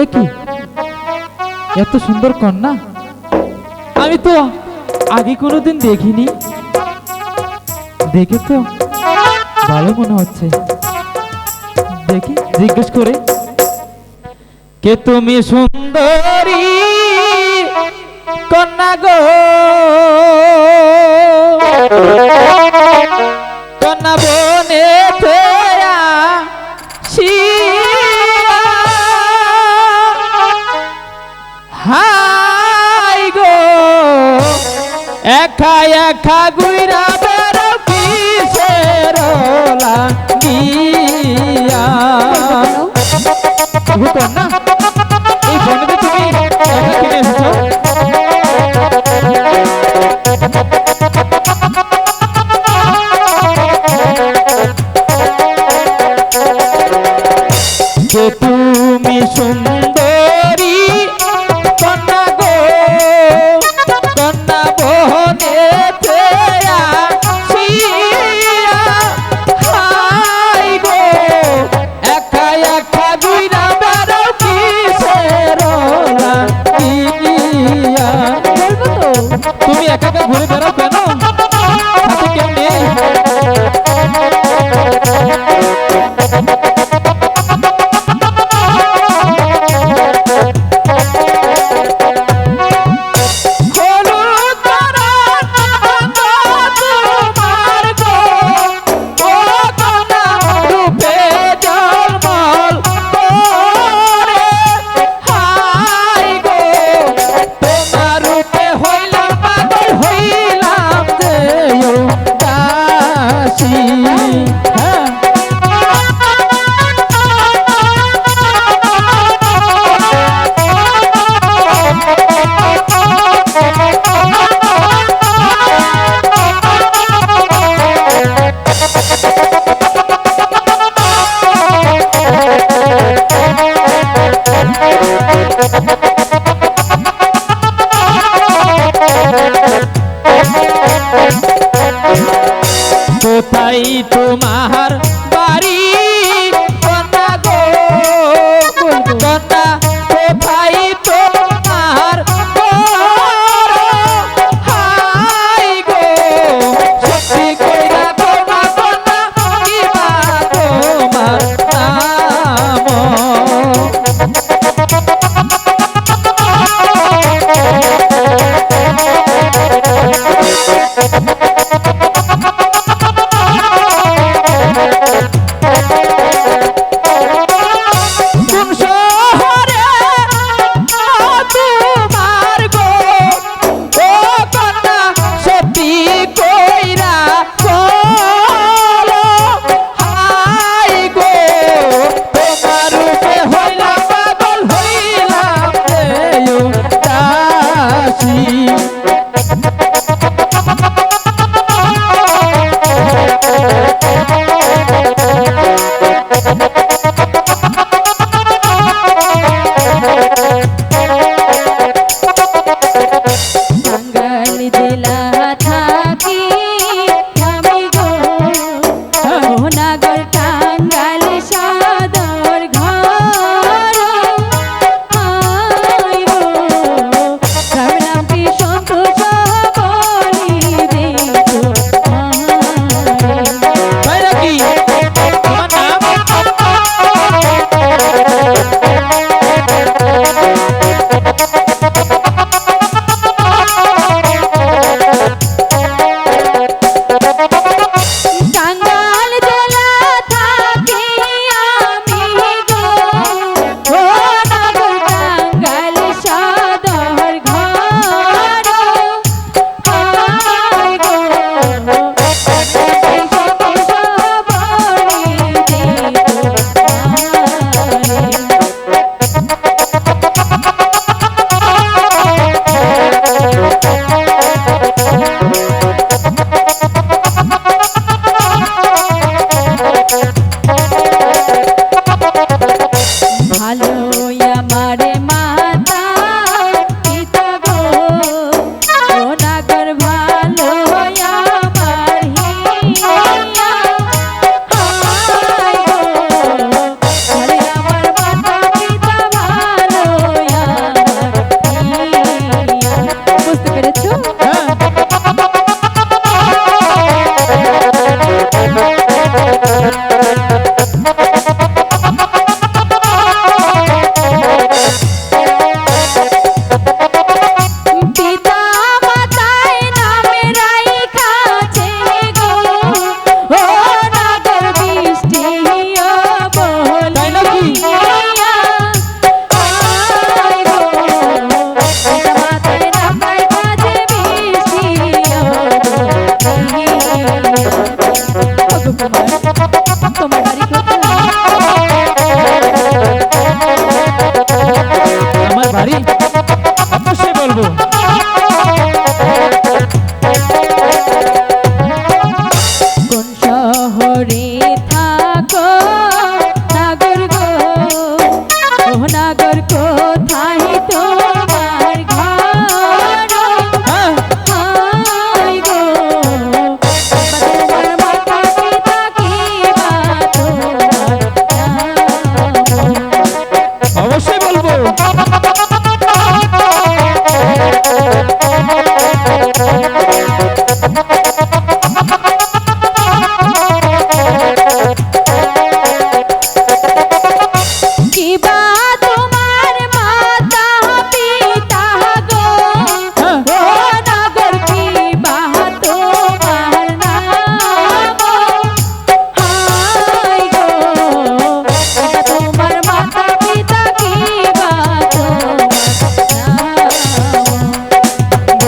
এ কি? এত সুন্দর কন্যা। আমি তো আগে কোনোদিন দেখিনি। দেখে তো ভালো মনে হচ্ছে। দেখি, জিজ্ঞেস করে। কে তুমি সুন্দরী কন্যা গো? হাই গো। একা একা গুইরা বেড়ো কিসের লাগিয়া না?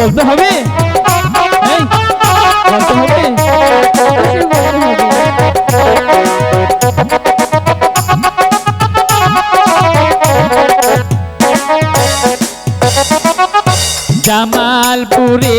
বলতে হবে বলতে হবে। জামালপুরে